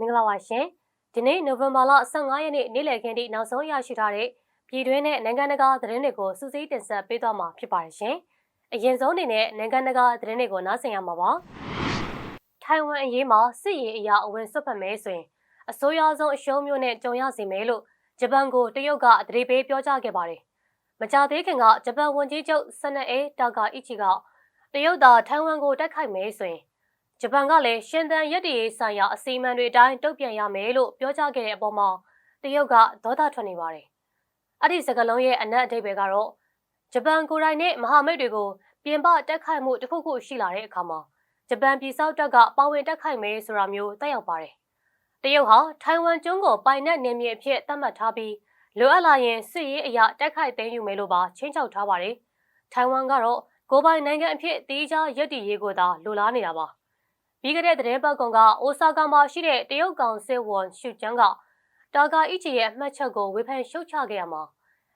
မင်္ဂလာပါရှင်ဒီနေ့နိုဝင်ဘာလ15ရက်နေ့နေ့လည်ခင်းထိနောက်ဆုံးရရှိထားတဲ့ပြည်တွင်းနဲ့နိုင်ငံတကာသတင်းတွေကိုစူးစီးတင်ဆက်ပေးသွားမှာဖြစ်ပါတယ်ရှင်အရင်ဆုံးအနေနဲ့နိုင်ငံတကာသတင်းတွေကိုနားဆင်ရမှာပါထိုင်ဝမ်အရေးမှာစစ်ရေးအရာအဝင်ဆွတ်ဖက်မဲဆိုရင်အစိုးရဆုံးအရှုံးမျိုးနဲ့ကြုံရစီမယ်လို့ဂျပန်ကိုတရုတ်ကအတရေပေးပြောကြားခဲ့ပါတယ်မကြသေးခင်ကဂျပန်ဝန်ကြီးချုပ်ဆနက်အေတာကာအီချီကတရုတ်သာထိုင်ဝမ်ကိုတိုက်ခိုက်မယ်ဆိုရင် ဂျပန်ကလည်းရှင်သန်ရက်တည်ရေးဆိုင်ရာအစီအမံတွေအတိုင်းတုံ့ပြန်ရမယ်လို့ပြောကြားခဲ့တဲ့အပေါ်မှာတရုတ်ကဒေါသထွက်နေပါတယ်။အဲ့ဒီစကားလုံးရဲ့အနက်အဓိပ္ပာယ်ကတော့ဂျပန်ကိုယ်တိုင်နဲ့မဟာမိတ်တွေကိုပြင်ပတက်ခိုက်မှုတစ်ခုခုရှိလာတဲ့အခါမှာဂျပန်ပြည်စောက်တပ်ကပါဝင်တက်ခိုက်မယ်ဆိုတာမျိုးတက်ရောက်ပါတယ်။တရုတ်ဟာထိုင်ဝမ်ကျွန်းကိုပိုင်နက်နယ်မြေအဖြစ်သတ်မှတ်ထားပြီးလိုအပ်လာရင်စစ်ရေးအရာတက်ခိုက်သိမ်းယူမယ်လို့ပါချင်းချောက်ထားပါတယ်။ထိုင်ဝမ်ကတော့ကိုပိုင်နိုင်ငံအဖြစ်တီးခြားရည်တည်ရေးကိုသာလိုလားနေတာပါ။ ပြီးခဲ့တဲ့သတင်းပတ်ကောင်ကအိုဆာကာမှာရှိတဲ့တရုတ်ကောင်စစ်ဝန်ရှုကျန်းကတာဂါအီချီရဲ့အမှတ်ချက်ကိုဝေဖန်ရှုတ်ချခဲ့ရမှာ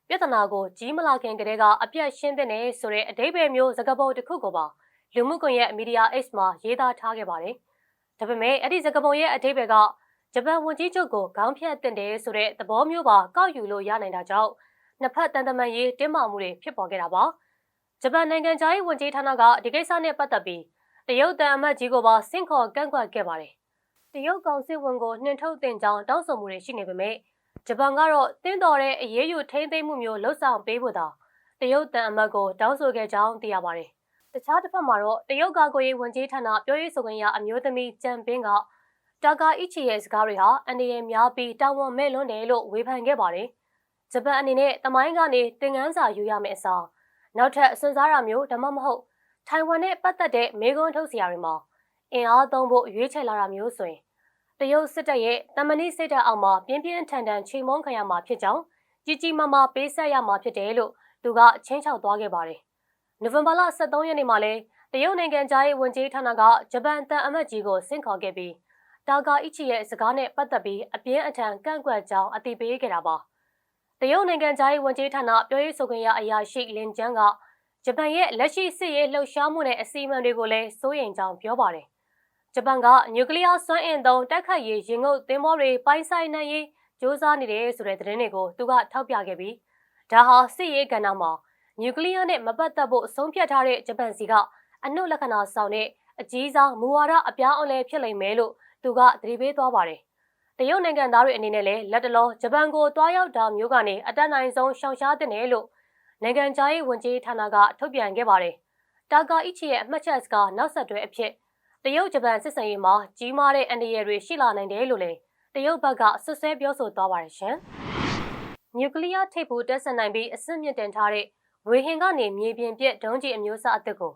ပြဿနာကိုကြီးမလာခင်ကတည်းကအပြတ်ရှင်းတဲ့နေဆိုတဲ့အဓိပ္ပာယ်မျိုးစကားပုံတစ်ခုကိုပါလူမှုကွန်ရက်မီဒီယာ X မှာရေးသားထားခဲ့ပါတယ်။ဒါပေမဲ့အဲ့ဒီစကားပုံရဲ့အဓိပ္ပာယ်ကဂျပန်ဝန်ကြီးချုပ်ကိုခေါင်းဖြတ်တင်တယ်ဆိုတဲ့သဘောမျိုးပါကောက်ယူလို့ရနိုင်တာကြောင့်နှစ်ဖက်တန်တမန်ရေးတင်းမာမှုတွေဖြစ်ပေါ်ခဲ့တာပါ။ဂျပန်နိုင်ငံသားရေးဝန်ကြီးဌာနကဒီကိစ္စနဲ့ပတ်သက်ပြီး တရုတ်တန်အမတ်ကြီးကိုပါဆင့်ခေါ်ကန့်ကွက်ခဲ့ပါတယ်။တရုတ်ကောင်စစ်ဝန်ကိုနှင်ထုတ်တင်ကြောင်းတောင်းဆိုမှုတွေရှိနေပေမဲ့ဂျပန်ကတော့တင်းတော်တဲ့အရေးယူထိန်းသိမ်းမှုမျိုးလှုပ်ဆောင်ပေးဖို့သာတရုတ်တန်အမတ်ကိုတောင်းဆိုခဲ့ကြောင်းသိရပါတယ်။တခြားတစ်ဖက်မှာတော့တရုတ်ကာကွယ်ရေးဝန်ကြီးဌာနပြောရေးဆိုခွင့်ရအမျိုးသမီးကျန်ပင်းကတာကာအီချီရဲ့စကားတွေဟာအန်ဒီရဲ့များပြီးတာဝန်မဲ့လွန်းတယ်လို့ဝေဖန်ခဲ့ပါတယ်။ဂျပန်အနေနဲ့တမိုင်းကနေတင်ငန်းစာယူရမယ့်အစားနောက်ထပ်စဉ်းစားရမျိုးဒါမှမဟုတ် ထိုင်ဝမ်နဲ့ပတ်သက်တဲ့မေကွန်းထုတ်စရာတွေမှာအင်အားသုံးဖို့ရွေးချယ်လာတာမျိုးဆိုရင်တရုတ်စစ်တပ်ရဲ့တမန်နည်းစိတ်ဓာတ်အောက်မှာပြင်းပြင်းထန်ထန်ချိန်မုန်းခံရမှာဖြစ်ကြောင်းကြီးကြီးမားမားပေးဆက်ရမှာဖြစ်တယ်လို့သူကချင်းချောက်သွားခဲ့ပါတယ်။နိုဝင်ဘာလ23ရက်နေ့မှာလဲတရုတ်နိုင်ငံသားရေးဝန်ကြီးဌာနကဂျပန်တန်အမတ်ကြီးကိုဆင့်ခေါ်ခဲ့ပြီးတာဂါအီချီရဲ့စကားနဲ့ပတ်သက်ပြီးအပြင်းအထန်ကန့်ကွက်ကြောင်းအသိပေးခဲ့တာပါ။တရုတ်နိုင်ငံသားရေးဝန်ကြီးဌာနပြောရေးဆိုခွင့်ရအရာရှိလင်ကျန်းက ဂျပန်ရဲ့လက်ရှိစစ်ရေးလှုပ်ရှားမှုနဲ့အစီအမံတွေကိုလည်းစိုးရိမ်ကြောင်းပြောပါတယ်။ဂျပန်ကနျူကလ িয়ার စွမ်းအင်သုံးတိုက်ခိုက်ရေးရင်ငုပ်သင်္ဘောတွေပိုင်ဆိုင်နိုင်ရေးစ조사နေတယ်ဆိုတဲ့သတင်းတွေကိုသူကထောက်ပြခဲ့ပြီးဒါဟာစစ်ရေးကဏ္ဍမှာနျူကလ িয়ার နဲ့မပတ်သက်ဖို့အဆုံးဖြတ်ထားတဲ့ဂျပန်စီကအနှုတ်လက္ခဏာဆောင်တဲ့အကြီးစားမူဝါဒအပြောင်းအလဲဖြစ်လိမ့်မယ်လို့သူကသတိပေးသွားပါတယ်။တရုတ်နိုင်ငံသားတွေအနေနဲ့လည်းလက်တလောဂျပန်ကိုတွားရောက်တာမျိုးကနေအတက်နိုင်ဆုံးရှောင်ရှားတဲ့နယ်လို့ နိုင်ငံခြားရေးဝန်ကြီးဌာနကထုတ်ပြန်ခဲ့ပါတယ်။တာကာအီချီရဲ့အမှတ်ချက်စကားနောက်ဆက်တွဲအဖြစ်တရုတ်ဂျပန်စစ်စံရေးမှာကြီးမားတဲ့အန္တရာယ်တွေရှိလာနိုင်တယ်လို့လည်းတရုတ်ဘက်ကဆွဆွဲပြောဆိုသွားပါတယ်ရှင်။နျူကလ িয়ার ထိပ်ဖူးတက်ဆန်နိုင်ပြီးအဆင့်မြင့်တင်ထားတဲ့ဝေဟင်ကနေမြေပြင်ပြစ်ဒုံးကျည်အမျိုးအစားအသစ်ကို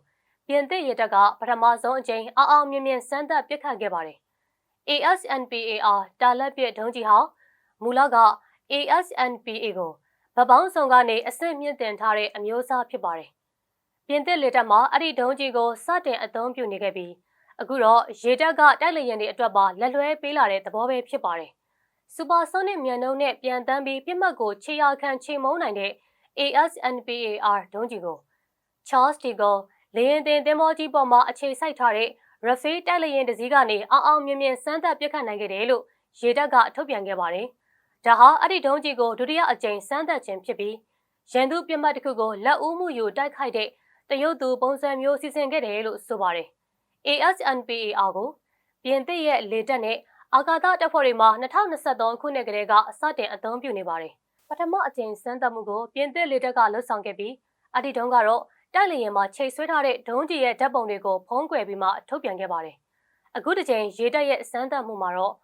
ပြင်သစ်ရတက်ကပထမဆုံးအကြိမ်အောင်အောင်မြင်မြင်စမ်းသပ်ပစ်ခတ်ခဲ့ပါတယ်။ ASNPAR တာလက်ပြစ်ဒုံးကျည်ဟာမူလက ASNPA ကို ဗပောင်းဆောင်ကနေအဆင့်မြင့်တင်ထားတဲ့အမျိုးအစားဖြစ်ပါတယ်။ပြင်သစ်လေတပ်မှာအဲ့ဒီဒုံးကြီးကိုစတင်အသုံးပြုနေခဲ့ပြီးအခုတော့ရေတပ်ကတိုက်လေယာဉ်တွေအတွက်ပါလက်လွဲပေးလာတဲ့သဘောပဲဖြစ်ပါတယ်။စူပါဆိုနစ်မြန်နှုံးနဲ့ပြန်တန်းပြီးပြစ်မှတ်ကိုခြေရာခံခြေမုံနိုင်တဲ့ ASNPAR ဒုံးကြီးကို Charles de Gaulle လေယာဉ်တင်သင်္ဘောကြီးပေါ်မှာအခြေစိုက်ထားတဲ့ Rafale တိုက်လေယာဉ်တစ်စီးကနေအောင်အောင်မြင်မြင်စမ်းသပ်ပစ်ခတ်နိုင်ခဲ့တယ်လို့ရေတပ်ကထုတ်ပြန်ခဲ့ပါတယ်။ ဒါဟာအဲ့ဒီဒုံးကြီးကိုဒုတိယအကြိမ်စမ်းသပ်ခြင်းဖြစ်ပြီးရန်သူပြစ်မှတ်တစ်ခုကိုလက်ဦးမှုယူတိုက်ခိုက်တဲ့တရုတ်သူပုံစံမျိုးစီစဉ်ခဲ့တယ်လို့ဆိုပါတယ်။ ASNPAR ကိုပြင်သစ်ရဲ့လေတပ်နဲ့အာကာသတပ်ဖွဲ့တွေမှာ2023ခုနှစ်ကတည်းကစတင်အသုံးပြုနေပါတယ်။ပထမအကြိမ်စမ်းသပ်မှုကိုပြင်သစ်လေတပ်ကလှုပ်ဆောင်ခဲ့ပြီးအဲ့ဒီတုန်းကတော့တိုက်လေယာဉ်မှာချိတ်ဆွဲထားတဲ့ဒုံးကြီးရဲ့ဓာတ်ပုံတွေကိုဖုံးကွယ်ပြီးမှထုတ်ပြန်ခဲ့ပါတယ်။အခုတစ်ချိန်ရေတပ်ရဲ့စမ်းသပ်မှုမှာတော့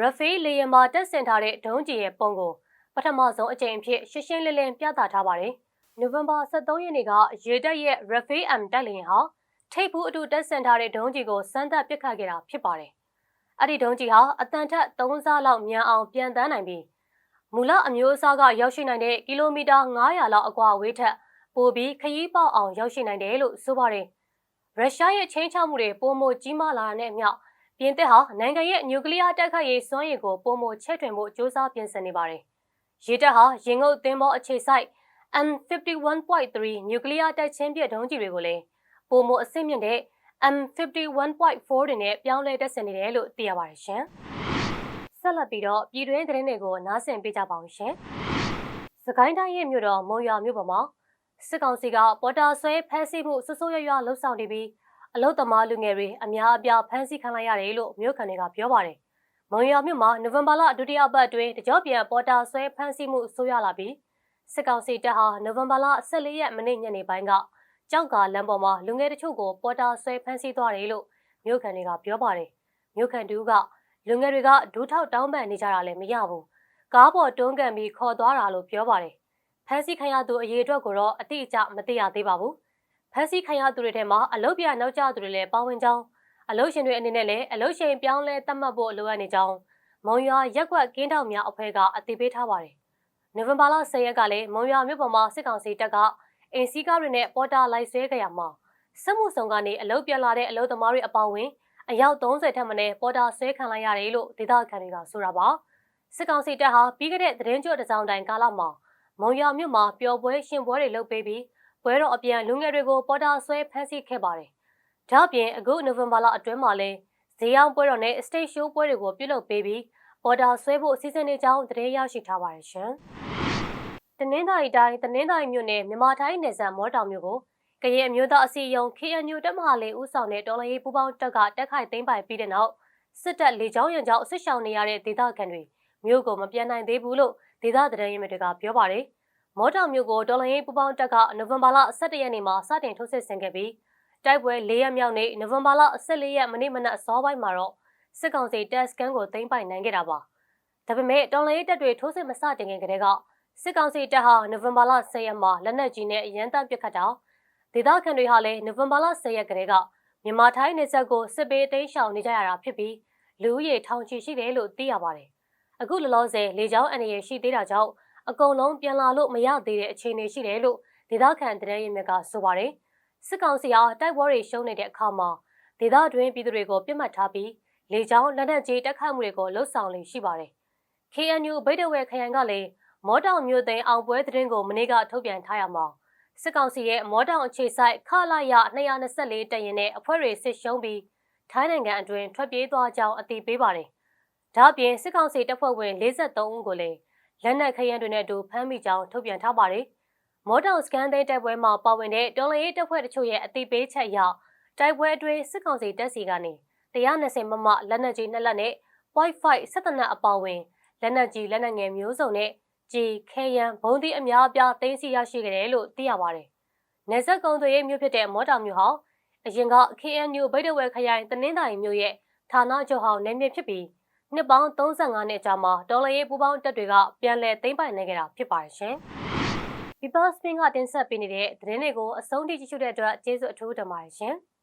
ရဖေးလေယာဉ်မှာတက်ဆင်ထားတဲ့ဒုံးကျည်ရဲ့ပုံကိုပထမဆုံးအကြိမ်အဖြစ်ရှင်းရှင်းလင်းလင်းပြသထားပါတယ်။နိုဝင်ဘာ23ရက်နေ့ကရေတပ်ရဲ့ Rafale M တက်လေယာဉ်ဟာထိပ်ဖူးအတူတက်ဆင်ထားတဲ့ဒုံးကျည်ကိုစမ်းသပ်ပစ်ခတ်ခဲ့တာဖြစ်ပါတယ်။အဲ့ဒီဒုံးကျည်ဟာအတန်ထက်3ဆလောက်မြန်အောင်ပြန်တန်းနိုင်ပြီးမူလအမျိုးအစားကရောက်ရှိနိုင်တဲ့ကီလိုမီတာ900လောက်အကွာအဝေးထက်ပိုပြီးခရီးပေါက်အောင်ရောက်ရှိနိုင်တယ်လို့ဆိုပါတယ်။ရုရှားရဲ့ချင်းချောက်မှုတွေပုံမကြီးမားလာတဲ့အမျှ ပြင်သစ်ဟာနိုင်ငံရဲ့နျူကလ িয়ার တိုက်ခိုက်ရေးစွမ်းရည်ကိုပုံမချဲ့ထွင်ဖို့စ조사ပြင်ဆင်နေပါတယ်။ရေတပ်ဟာရင်ငုတ်သင်းဘောအခြေစိုက် M51.3 နျူကလ িয়ার တိုက်ချင်းပြဒုံးကျည်တွေကိုလည်းပုံမအဆင့်မြင့်တဲ့ M51.4 တွေနဲ့ပြောင်းလဲတက်ဆင်နေတယ်လို့သိရပါတယ်ရှင်။ ဆက်လက်ပြီးတော့ပြည်တွင်းသတင်းတွေကိုနားဆင်ပေးကြပါအောင်ရှင်။စကိုင်းတိုင်းရဲ့မြို့တော်မုံရွာမြို့ပေါ်မှာစစ်ကောင်စီကပေါ်တာဆွဲဖမ်းဆီးမှုဆွဆိုးရွရွလှုပ်ဆောင်နေပြီး အလုတ်သမားလူငယ်တွေအများအပြားဖမ်းဆီးခံလိုက်ရတယ်လို့မြို့ခံတွေကပြောပါတယ်။မုံရွာမြို့မှာနိုဝင်ဘာလဒုတိယပတ်အတွင်းတကြောပြန်ပေါ်တာဆွဲဖမ်းဆီးမှုဆိုးရွာလာပြီးစစ်ကောင်စီတပ်ဟာနိုဝင်ဘာလ14ရက်မနေ့ညနေပိုင်းကကြောက်ကလမ်းပေါ်မှာလူငယ်တချို့ကိုပေါ်တာဆွဲဖမ်းဆီးသွားတယ်လို့မြို့ခံတွေကပြောပါတယ်။မြို့ခံတူကလူငယ်တွေကဒူးထောက်တောင်းပန်နေကြတာလည်းမရဘူး။ကားပေါ်တွန်းကန်ပြီးခေါ်သွားတာလို့ပြောပါတယ်။ဖမ်းဆီးခံရသူအရေးအတွက်ကိုတော့အတိအကျမသိရသေးပါဘူး။ဖ မ်းဆီးခံရသူတွေထဲမှာအလုတ်ပြနောက်ကျသူတွေလည်းပါဝင်ကြောင်းအလုတ်ရှင်တွေအနေနဲ့လည်းအလုတ်ရှင်ပြောင်းလဲသတ်မှတ်ဖို့လိုအပ်နေကြောင်းမုံရွာရက်ကွက်ကင်းတောင်များအဖွဲ့ကအသိပေးထားပါတယ်။နိုဝင်ဘာလ10ရက်ကလည်းမုံရွာမြို့ပေါ်မှာစစ်ကောင်စီတပ်ကအင်စီကားတွေနဲ့ပေါ်တာလိုက်ဆွဲကြရမှာစစ်မှုဆောင်ကနေအလုတ်ပြန်လာတဲ့အလုတ်သမားတွေအပေါင်းဝင်အယောက်30ထက်မနည်းပေါ်တာဆွဲခံလိုက်ရတယ်လို့ဒေသခံတွေကဆိုတာပါစစ်ကောင်စီတပ်ဟာပြီးခဲ့တဲ့သတင်းကြွတစ်စောင်းတိုင်ကာလမှာမုံရွာမြို့မှာပျော်ပွဲရှင်ပွဲတွေလုပ်ပေးပြီး ပွဲတော်အပြန်လူငယ်တွေကိုပေါ်တာဆွဲဖမ်းဆီးခဲ့ပါတယ်ဒါ့အပြင်အခုနိုဝင်ဘာလအတွင်းမှာလည်းဈေးရောက်ပွဲတော်နဲ့ stage show ပွဲတွေကိုပြုလုပ်ပေးပြီးပေါ်တာဆွဲဖို့အစီအစဉ်တွေကြောင်းသတင်းရရှိထားပါတယ်ရှင်တနင်္သာရီတိုင်းတနင်္သာရီမြို့နယ်မြန်မာထိုင်းနယ်စပ်မော်တောင်မြို့ကိုကရင်အမျိုးသားအစည်းအရုံး KNU တပ်မဟာလေးဦးဆောင်တဲ့တော်လှန်ရေးပူးပေါင်းတပ်ကတက်ခိုက်သိမ်းပိုက်ပြီးတဲ့နောက်စစ်တပ်လေကြောင်းရန်ကြောင်းအစ်ရှောင်နေရတဲ့ဒေသခံတွေမြို့ကိုမပြန်နိုင်သေးဘူးလို့ဒေသသတင်းရင်းမြစ်တွေကပြောပါတယ်။ မော်တောင်မြို့ကိုတော်လှန်ရေးပူးပေါင်းတပ်ကနိုဝင်ဘာလ17ရက်နေ့မှာစတင်ထုတ်စစ်ဆင်ခဲ့ပြီးတိုက်ပွဲ၄ရက်မြောက်နေ့နိုဝင်ဘာလ14ရက်မနေ့မနက်အစောပိုင်းမှာတော့စစ်ကောင်စီတပ်စခန်းကိုသိမ်းပိုက်နိုင်ခဲ့တာပါ။ဒါပေမဲ့တော်လှန်ရေးတပ်တွေထိုးစစ်မစတင်ခင်ကတည်းကစစ်ကောင်စီတပ်ဟာနိုဝင်ဘာလ10ရက်မှာလက်နက်ကြီးနဲ့ရန်တပ်ပစ်ခတ်တာဒေသခံတွေဟာလည်းနိုဝင်ဘာလ10ရက်ကတည်းကမြန်မာထိုင်းနယ်စပ်ကိုစစ်ပေးသိမ်းရှောင်နေကြရတာဖြစ်ပြီးလူဦးရေထောင်ချီရှိတယ်လို့သိရပါတယ်။အခုလောလောဆယ်လေကြောင်းအန္တရာယ်ရှိသေးတာကြောင့် အကုန်လုံးပြန်လာလို့မရသေးတဲ့အခြေအနေရှိတယ်လို့ဒေသခံတရဲရင်မြကဆိုပါတယ်။စစ်ကောင်စီအားတိုက်ပွဲတွေရှုံးနေတဲ့အခါမှာဒေသတွင်းပြည်သူတွေကိုပြစ်မှတ်ထားပြီးလေကြောင်းလက်နက်ကြီးတက်ခတ်မှုတွေကိုလှုပ်ဆောင်နေရှိပါတယ်။ KNU ဗိတ်တဝဲခရိုင်ကလည်းမော်တောင်မြို့သိမ်းအောင်ပွဲသတင်းကိုမနေ့ကထုတ်ပြန်ထားရမှာစစ်ကောင်စီရဲ့မော်တောင်အခြေစိုက်ခလာရ224တရင်နဲ့အဖွဲ့တွေစစ်ရှုံးပြီးထိုင်းနိုင်ငံအတွင်းထွက်ပြေးသွားကြောင်းအသိပေးပါတယ်။ဒါ့အပြင်စစ်ကောင်စီတပ်ဖွဲ့ဝင်53ဦးကိုလည်း လက်နက်ခရမ်းတွေနဲ့အတူဖမ်းမိကြောင်းထုတ်ပြန်ထားပါတယ်။မော်တောင်စကန်သိန်းတပ်ပွဲမှာပါဝင်တဲ့တော်လရေးတပ်ဖွဲ့တချို့ရဲ့အသိပေးချက်အရတိုက်ပွဲအတွင်းစစ်ကောင်စီတပ်စီကနေ120မမလက်နက်ကြီးနှစ်လက်နဲ့ .5 ဆက်တနက်အပါဝင်လက်နက်ကြီးလက်နက်ငယ်မျိုးစုံနဲ့ကြည်ခဲယံဘုံသီးအများအပြားသိမ်းဆည်းရရှိခဲ့တယ်လို့သိရပါတယ်။နေဆက်ကုံသွေးရဲ့မြို့ဖြစ်တဲ့မော်တာမြို့ဟာအရင်က KNU ဗိတ်တဝဲခရိုင်တနင်္သာရီမြို့ရဲ့ဌာနချုပ်ဟောင်းနေမြေဖြစ်ပြီး နှစ်ပေါင်း35နှစ်ကြာမှတော်လရေးပူပေါင်းတပ်တွေကပြန်လည်သိမ်းပိုက်နိုင်ခဲ့တာဖြစ်ပါတယ်ရှင်။ People Spin ကတင်ဆက်ပေးနေတဲ့သတင်းတွေကိုအဆုံးထိကြည့်ရှုတဲ့အတွက်ကျေးဇူးအထူးတင်ပါတယ်ရှင်။